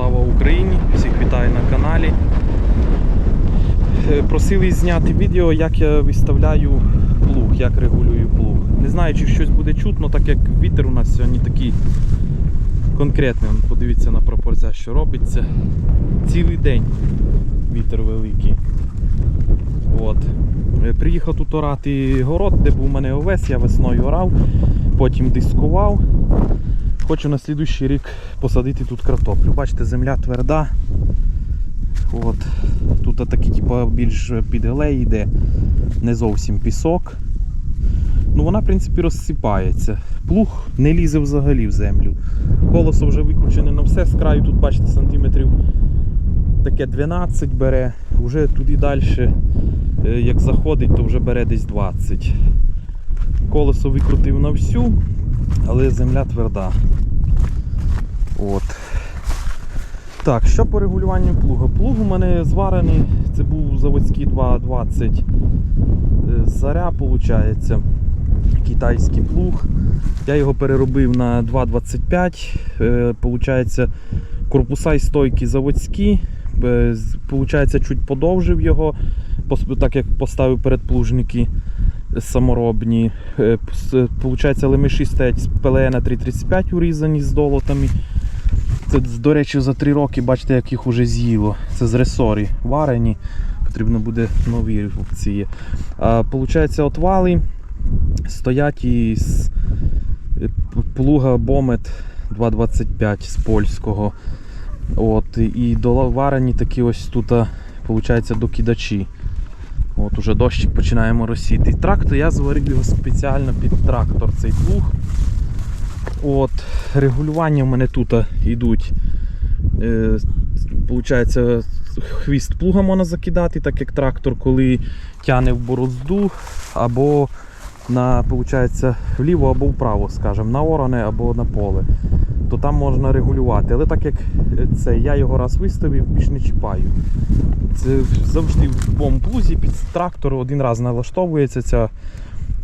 Слава Україні! Всіх вітаю на каналі. Е, Просили зняти відео, як я виставляю плуг, як регулюю плуг. Не знаю, чи щось буде чутно, так як вітер у нас сьогодні такий конкретний. Подивіться на пропорція, що робиться. Цілий день вітер великий. От. Е, Приїхав тут орати город, де був у мене овес, я весною орав, потім дискував. Хочу на слідущий рік посадити тут картоплю. Бачите, земля тверда. От. Тут такі типу, більш під глей йде, не зовсім пісок. Ну вона, в принципі, розсипається. Плуг не лізе взагалі в землю. Колесо вже викручене на все. З краю тут, бачите, сантиметрів таке 12 бере. Вже туди далі, як заходить, то вже бере десь 20. Колесо викрутив на всю, але земля тверда. От. Так, що по регулюванню плуга? Плуг у мене зварений, це був заводський 2.20 е, заря, виходить. Китайський плуг. Я його переробив на 2.25. Е, Получається, корпуса і стойки заводські. Е, Получається, чуть подовжив його, так як поставив передплужники саморобні. Получається, лемеші стоять з ПЛН 335 урізані з долотами. Це, до речі, за 3 роки, бачите, як їх уже з'їло. Це з ресорі варені. Потрібно буде нові ці. А, Получається, отвали стоять із е, плуга Бомет 225 з польського. От, і доварені такі ось тут, виходить, докидачі. От уже дощик починає моросіти. Трактор я зварив його спеціально під трактор цей плуг. От, регулювання в мене тут йдуть. Е, хвіст плуга можна закидати, так як трактор, коли тяне в борозду, або на, получається, вліво або вправо, скажімо, на оране або на поле. То там можна регулювати. Але так як е, це я його раз виставив, більш не чіпаю. Це завжди в плузі під трактор один раз налаштовується ця,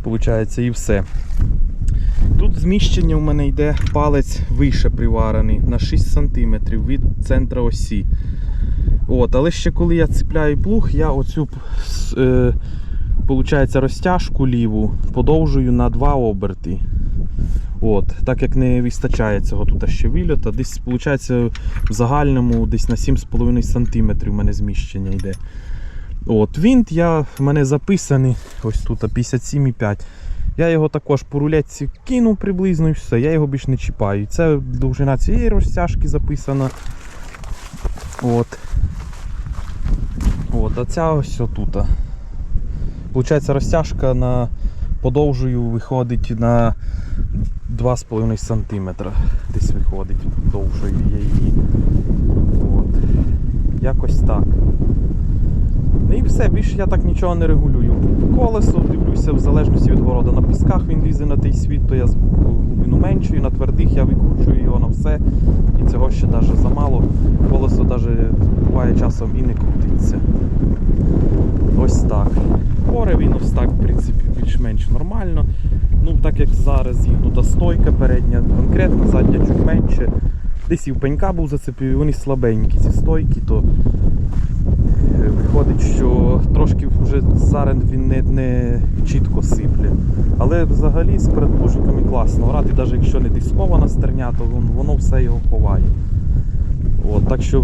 получається, і все. Тут зміщення у мене йде палець вище приварений на 6 см від центра осі. От, але ще коли я цепляю плуг, я оцю е, розтяжку ліву подовжую на 2 оберти. От, так як не вистачає цього тут ще вильота, десь виходить, в загальному десь на 7,5 см у мене зміщення йде. От, Винт я, в мене записаний ось тут 57,5. Я його також по рулетці кинув приблизно і все, я його більш не чіпаю. Це довжина цієї розтяжки записана. От. От, а ця ось отут. Получається розтяжка на подовжую виходить на 2,5 см. Десь виходить довшою я її. От. Якось так. Ну і все, більше я так нічого не регулюю. Колесо дивлюся в залежності від города. На пісках він лізе на той світ, то я глибину меншую, на твердих я викручую його на все. І цього ще навіть замало. Колесо навіть буває часом і не крутиться. Ось так. Поре він ось так, в принципі, більш-менш нормально. Ну, так як зараз зігнута стойка передня, конкретно задня чуть менше. Десь і в пенька був зацепив, вони слабенькі ці стойки, то Виходить, що трошки вже зараз він не, не чітко сипле. Але взагалі з передплужниками класно. Орати, навіть якщо не дискована стерня, то вон- воно все його ховає. От, так що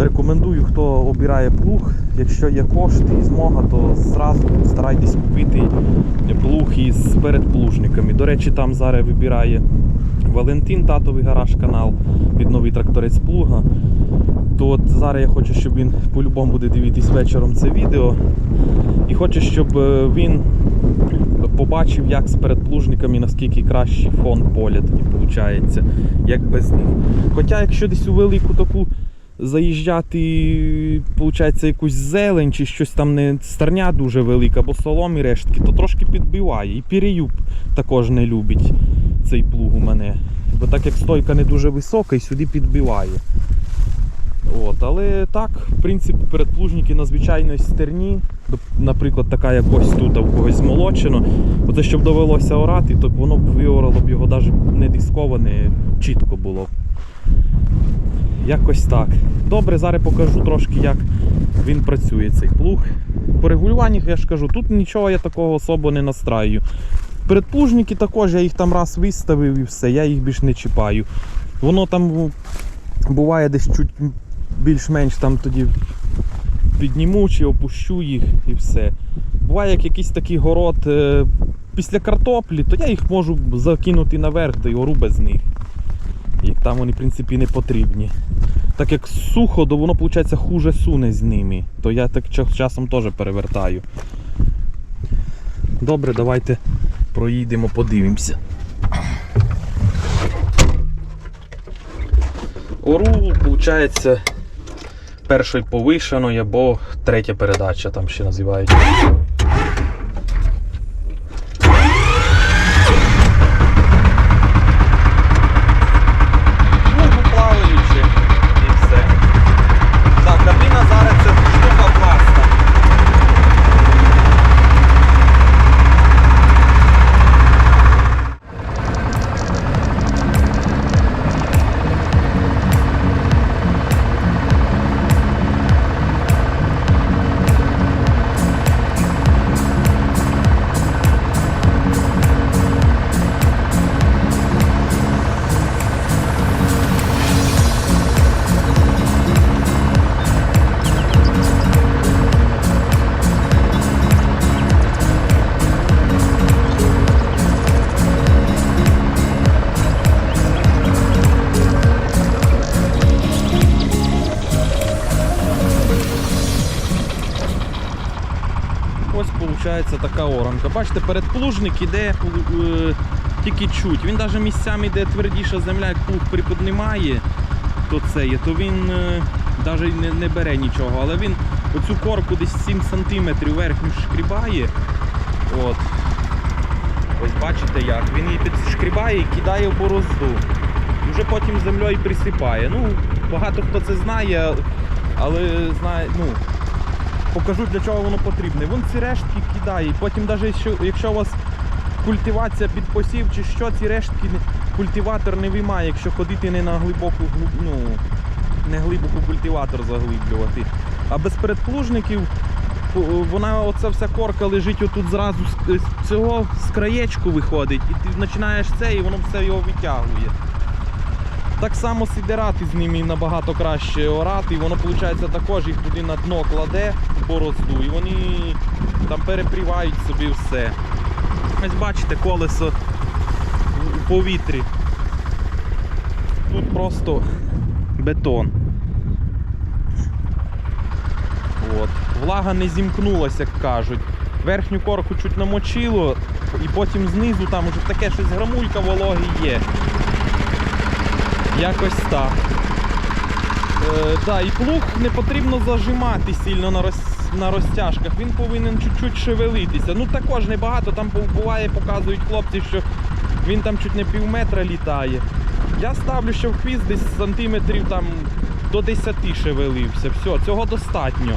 рекомендую, хто обирає плуг, якщо є кошти і змога, то зразу старайтесь купити плуг із передплужниками. До речі, там зараз вибирає Валентин, татовий гараж канал під новий тракторець плуга. То от зараз я хочу, щоб він по-любому буде дивитись вечором це відео. І хочу, щоб е, він побачив, як з передплужниками, наскільки кращий фон поля тоді виходить, як без них. Хоча, якщо десь у велику таку заїжджати, виходить, якусь зелень чи щось там не старня дуже велика, або солом і рештки, то трошки підбиває. І переюб також не любить цей плуг у мене. Бо так як стойка не дуже висока і сюди підбиває. От, але так, в принципі, передплужники на звичайній стерні, наприклад, така як тут, а в когось змолочено, оце щоб довелося орати, то воно б виорало б його навіть не дисковане, чітко було. якось так. Добре, зараз покажу трошки, як він працює, цей плуг. По регулюваннях я ж кажу, тут нічого я такого особо не настраюю. Передплужники також, я їх там раз виставив і все, я їх більш не чіпаю. Воно там буває десь чуть більш-менш там тоді підніму чи опущу їх і все. Буває, як якийсь такий город е, після картоплі, то я їх можу закинути наверх, та й ору без них. Як там вони, в принципі, не потрібні. Так як сухо, то воно, виходить, хуже суне з ними. То я так часом теж перевертаю. Добре, давайте проїдемо, подивимося. Ору, виходить, першої повишеної або третя передача, там ще називають. Виходить така оранка. Бачите, передплужник іде е, тільки чуть. Він навіть місцями, де твердіша земля, як плуг приподнімає, то це є, то він навіть не, не бере нічого. Але він оцю корку десь 7 см верхню шкрібає. От. Ось бачите як. Він її підшкрібає і кидає в борозду. Вже потім землею присипає. Ну, багато хто це знає, але знає, ну, покажу для чого воно потрібне. Вон ці рештки кидає. Потім, навіть якщо, у вас культивація під посів чи що, ці рештки культиватор не виймає, якщо ходити не на глибоку, ну, не глибоко культиватор заглиблювати. А без передплужників вона оця вся корка лежить отут зразу з цього з краєчку виходить, і ти починаєш це, і воно все його витягує. Так само сидерати з ними набагато краще орати, і воно виходить також їх туди на дно кладе борозду, і вони там перепрівають собі все. Ось бачите, колесо у повітрі. Тут просто бетон. От. Влага не зімкнулася, як кажуть. Верхню корку чуть намочило, і потім знизу там уже таке щось грамулька вологи є. Якось так. Е, да, і плуг не потрібно зажимати сильно на, роз, на розтяжках, він повинен чуть-чуть шевелитися. Ну також небагато, там буває, показують хлопці, що він там чуть не пів метра літає. Я ставлю, що в хвіст десь сантиметрів там до 10 шевелився. Все, цього достатньо.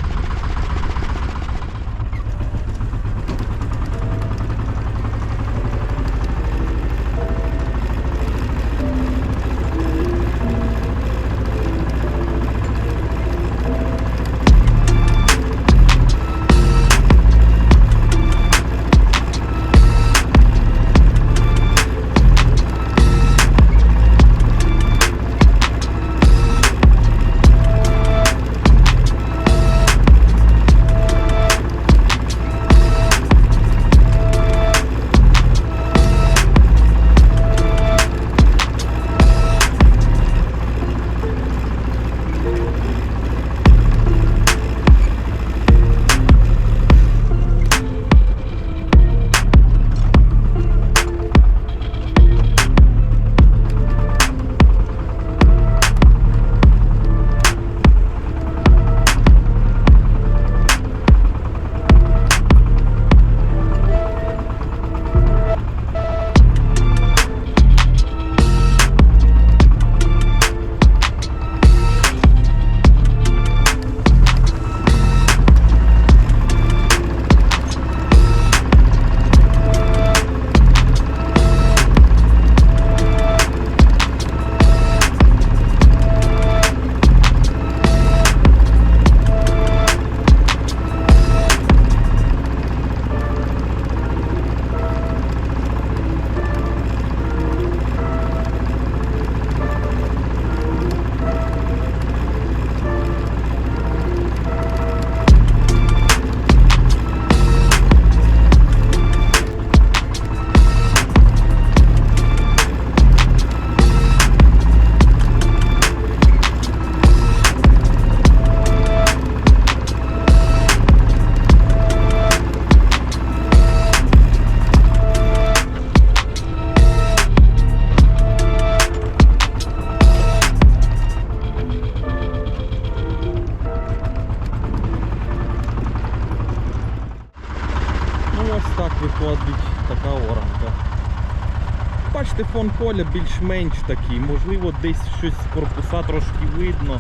Бачите, фон поля більш-менш такий, можливо, десь щось з корпуса трошки видно.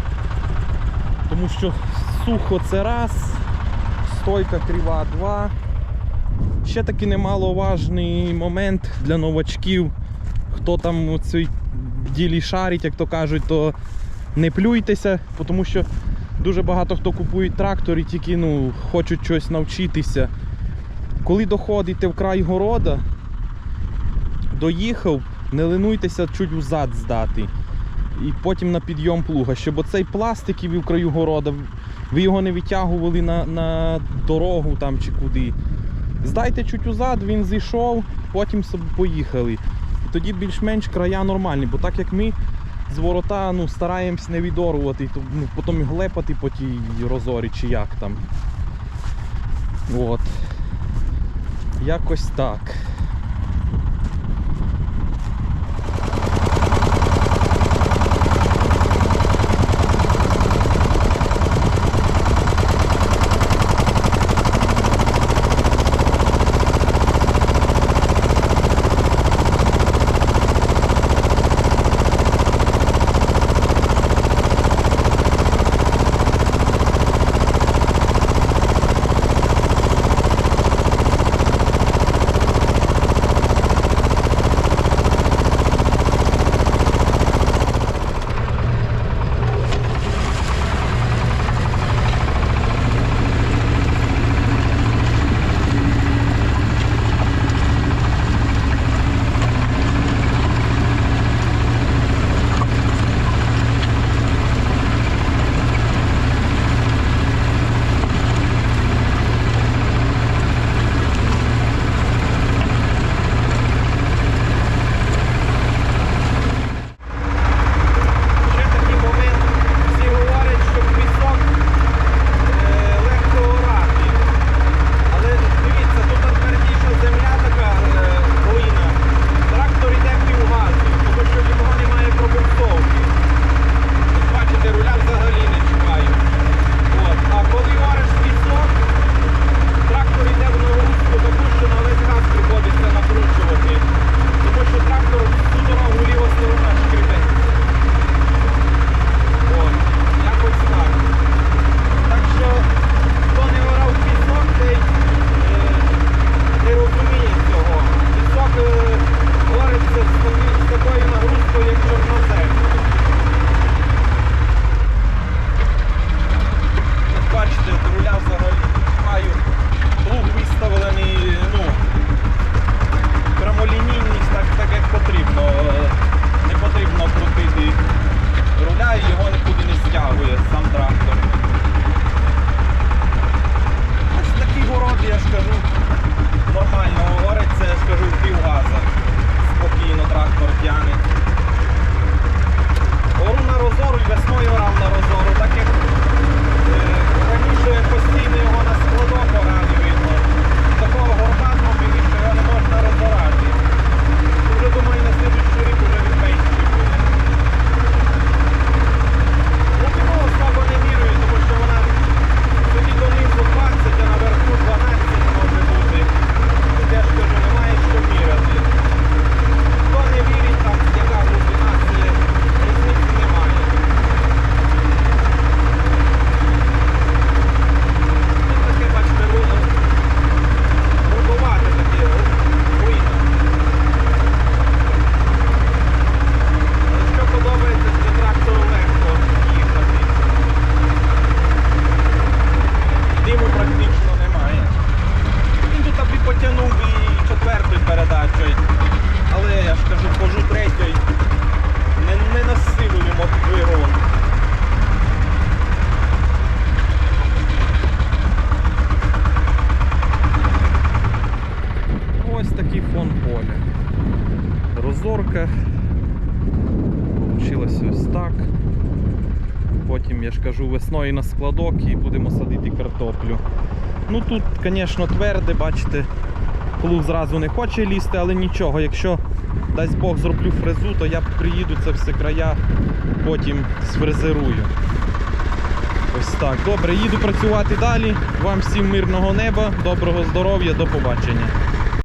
Тому що сухо це раз, стойка крива два. Ще такий немаловажний момент для новачків. Хто там у цій ділі шарить, як то кажуть, то не плюйтеся, тому що дуже багато хто купує трактор і тільки ну, хочуть щось навчитися. Коли доходите в край города, доїхав, не линуйтеся чуть взад здати. І потім на підйом плуга, щоб оцей пластик який в краю города, ви його не витягували на, на дорогу там чи куди. Здайте чуть узад, він зійшов, потім поїхали. І тоді більш-менш края нормальні, бо так як ми з ворота ну, стараємось не відорвати, то ну, потім глепати по тій розорі чи як там. От. Якось так. Такий. Розорка. Получилося ось так. Потім, я ж кажу, весною на складок і будемо садити картоплю. Ну тут, звісно, тверде, бачите, плуг зразу не хоче лізти, але нічого. Якщо дасть Бог зроблю фрезу, то я приїду це все края, потім сфрезерую. Ось так. Добре, їду працювати далі. Вам всім мирного неба, доброго здоров'я, до побачення.